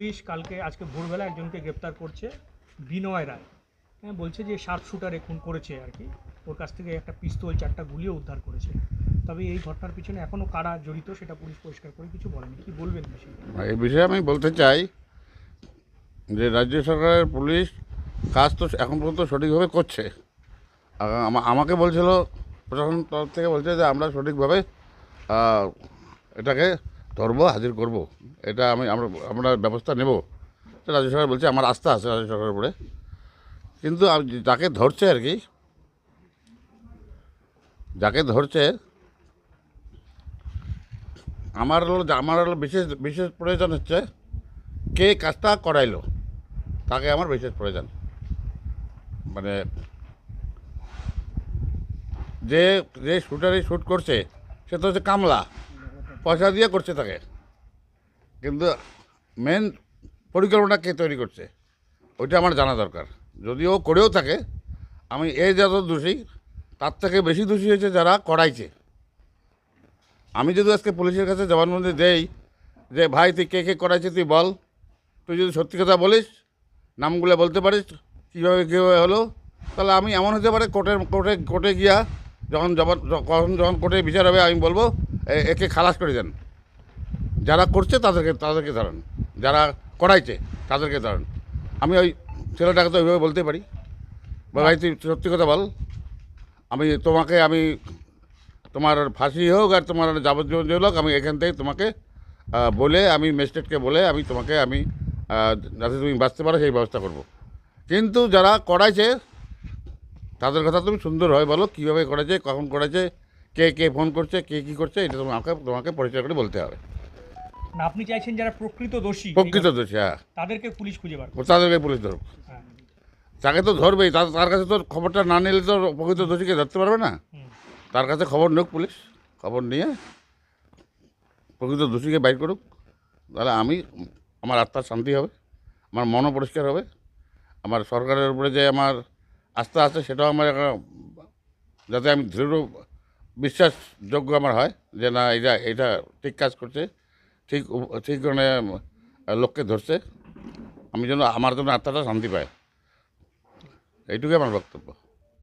Police কালকে, আজকে ভোরবেলা একজনকে গ্রেপ্তার করছে, বিনয় রায়। হ্যাঁ বলছে যে শার্প শুটার খুন করেছে আর কি। ওর কাছ থেকে একটা পিস্তল, চারটা গুলিও উদ্ধার করেছে। তবে এই ঘটনার পিছনে এখনও কারা জড়িত সেটা পুলিশ পরিষ্কার করে কিছু বলেনি। কি বলবেন এই বিষয়ে? আমি বলতে চাই যে রাজ্য সরকারের পুলিশ কাজ তো এখন পর্যন্ত সঠিকভাবে করছে। আমাকে বলছিল, প্রশাসন তরফ থেকে বলছে যে আমরা সঠিকভাবে এটাকে ধরবো, হাজির করব। এটা আমি, আমরা আমরা ব্যবস্থা নেব। রাজ্য সরকার বলছে, আমার আস্থা আছে রাজ্য সরকারের উপরে। কিন্তু যাকে ধরছে আর কি, যাকে ধরছে, আমার আমার বিশেষ বিশেষ প্রয়োজন হচ্ছে, কে কাজটা করাইলো, তাকে আমার বিশেষ প্রয়োজন। মানে যে যে শুটারে শ্যুট করছে, সে তো হচ্ছে কামলা। পয়সা দিয়ে করছে তাকে। কিন্তু মেন পরিকল্পনা কে তৈরি করছে। ওইটা আমার জানা দরকার। যদি ও করেও থাকে, আমি এ যত দোষী, তার থেকে বেশি দোষী হয়েছে যারা করাইছে। আমি যদি আজকে পুলিশের কাছে জবানবন্দি দেই যে, ভাই, তুই কে কে করাইছে তুই বল। তুই যদি সত্যি কথা বলিস, নামগুলো বলতে পারিস, কীভাবে কীভাবে হলো, তাহলে আমি এমন হতে পারে কোর্টের, কোর্টে কোর্টে গিয়া যখন যখন যখন কোর্টে বিচার হবে, আমি বলব একে খালাস করে দেন। যারা করছে তাদেরকে তাদেরকে ধরেন। যারা করাইছে, তাদেরকে ধরেন। আমি ওই ছেলেটাকে তো ওইভাবে বলতে পারি। বা ভাই, তুই সত্যি কথা বল। আমি তোমাকে, আমি তোমার ফাঁসি হোক আর তোমার যাবজ্জীবন হোক, আমি এখান থেকে তোমাকে বলে, আমি ম্যাজিস্ট্রেটকে বলে, আমি তোমাকে, আমি যাতে তুমি বাঁচতে পারো, সেই ব্যবস্থা করব। কিন্তু যারা করাইছে, তাদের কথা তুমি সুন্দর হয় বলো, কীভাবে করেছে কখন করেছে কে কে ফোন করছে কে কী করছে এটা তোমাকে তোমাকে পরিচয় করে বলতে হবে। না আপনি চাইছেন যারা প্রকৃত দোষী প্রকৃত দোষী হ্যাঁ। তাদেরকে পুলিশ খুঁজে বার। তাদেরকে পুলিশ ধরুক। হ্যাঁ। তাকে তো ধরবেই তার তার কাছে তো খবরটা না নিলে তো প্রকৃত দোষীকে ধরতে পারবে না। হুম। তার কাছে খবর নিক পুলিশ খবর নিয়ে প্রকৃত দোষীকে বাইর করুক। তাহলে আমি আমার আত্মার শান্তি হবে আমার মনও পরিষ্কার হবে। আমার সরকারের উপরে যে আমার আস্থা আছে সেটাও আমার একটা যাতে আমি দৃঢ় বিশ্বাসযোগ্য আমার হয় যে না এটা এটা ঠিক কাজ করছে, ঠিক ঠিক মানে লোককে ধরছে। আমি যেন, আমার জন্য আত্মাটা শান্তি পায়। এইটুকুই আমার বক্তব্য।